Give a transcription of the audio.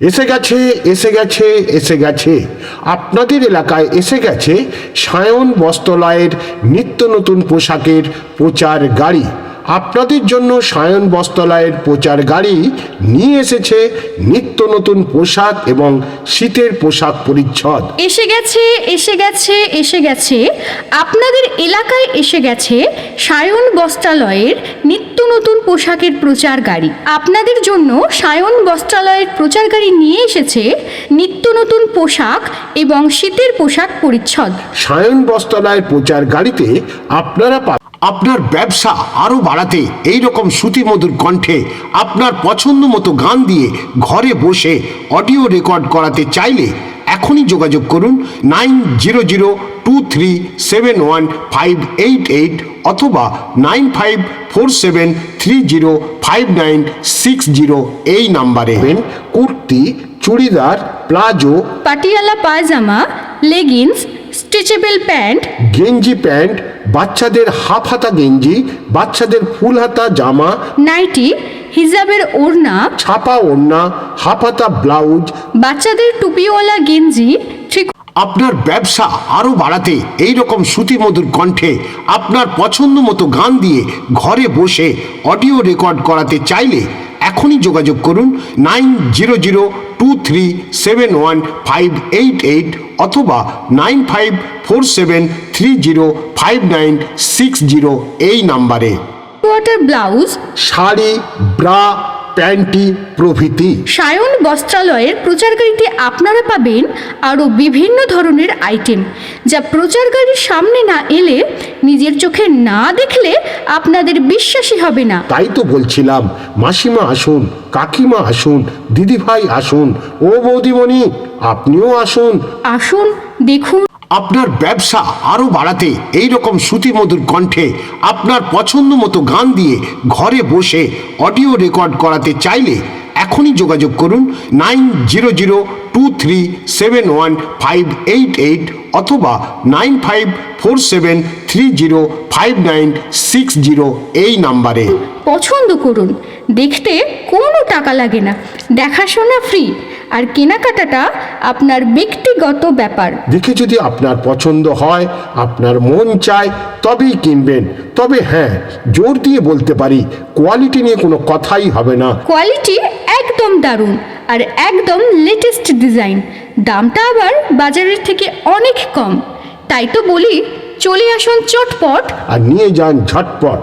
এসে গেছে এসে গেছে এসে গেছে। আপনাদের এলাকায় এসে গেছে সায়ন বস্ত্রালয়ের নিত্য নতুন পোশাকের প্রচার গাড়ি। আপনাদের জন্য সায়ন বস্ত্রালয়ের প্রচার গাড়ি নিয়ে এসেছে নিত্য নতুন পোশাক এবং শীতের পোশাক পরিচ্ছদ। এসে গেছে এসে গেছে এসে গেছে। আপনাদের এলাকায় এসে গেছে সায়ন বস্ত্রালয়ের নিত্য নতুন পোশাকের প্রচার গাড়ি। আপনাদের জন্য সায়ন বস্ত্রালয়ের প্রচার গাড়ি নিয়ে এসেছে নিত্য নতুন পোশাক এবং শীতের পোশাক পরিচ্ছদ। সায়ন বস্ত্রালয়ের প্রচার গাড়িতে আপনারা পা- আপনার ব্যবসা আরও বাড়াতে এই রকম শ্রুতিমধুর কণ্ঠে আপনার পছন্দ মতো গান দিয়ে ঘরে বসে অডিও রেকর্ড করাতে চাইলে এখনই যোগাযোগ করুন nine zero zero two three seven one five eight eight অথবা nine five four seven three zero five nine six zero এই নাম্বারে kurti churidar palazzo Patiala pyjama leggings stretchable pant গেঞ্জি প্যান্ট বাচ্চাদের হাফ হাতা গেঞ্জি বাচ্চাদের ফুল হাতা জামা নাইটি হিজাবের ওড়না ছাপা ওড়না হাফ হাতা ব্লাউজ বাচ্চাদের টুপিওয়ালা গেঞ্জি আপনার ব্যবসা আরও বাড়াতে এই রকম শ্রুতিমধুর কণ্ঠে আপনার পছন্দ মতো গান দিয়ে ঘরে বসে অডিও রেকর্ড করাতে চাইলে এখনই যোগাযোগ করুন nine zero zero two three seven one five eight eight অথবা nine five four seven three zero five nine six zero এই নাম্বারে। ব্লাউজ শাড়ি ব্রা প্যান্টি প্রভৃতি। সায়ন বস্ত্রালয়ের প্রচার গাড়িতে আপনারা পাবেন আরও বিভিন্ন ধরনের আইটেম যা প্রচার গাড়ির সামনে না এলে নিজের চোখে না দেখলে আপনাদের বিশ্বাসই হবে না। তাই তো বলছিলাম মাসিমা আসুন কাকিমা আসুন দিদিভাই আসুন ও বৌদিমণি আপনিও আসুন। আসুন দেখুন আপনার ব্যবসা আরও বাড়াতে এই রকম শ্রুতিমধুর কণ্ঠে আপনার পছন্দ মতো গান দিয়ে ঘরে বসে অডিও রেকর্ড করাতে চাইলে এখনই যোগাযোগ করুন nine zero zero two three seven one five eight eight অথবা nine five four seven three zero five nine six zero এই নাম্বারে। পছন্দ করুন। দেখতে কোনো টাকা লাগে না। দেখাশোনা ফ্রি। আর কেনাকাটাটা আপনার ব্যক্তিগত ব্যাপার। দেখে যদি আপনার পছন্দ হয় আপনার মন চায় তবেই কিনবেন। তবে হ্যাঁ জোর দিয়ে বলতে পারি কোয়ালিটি নিয়ে কোনো কথাই হবে না। কোয়ালিটি একদম দারুণ আর একদম লেটেস্ট ডিজাইন দামটা আবার বাজারের থেকে অনেক কম। তাই তো বলি চলে আসুন চটপট। আর নিয়ে যান ঝটপট।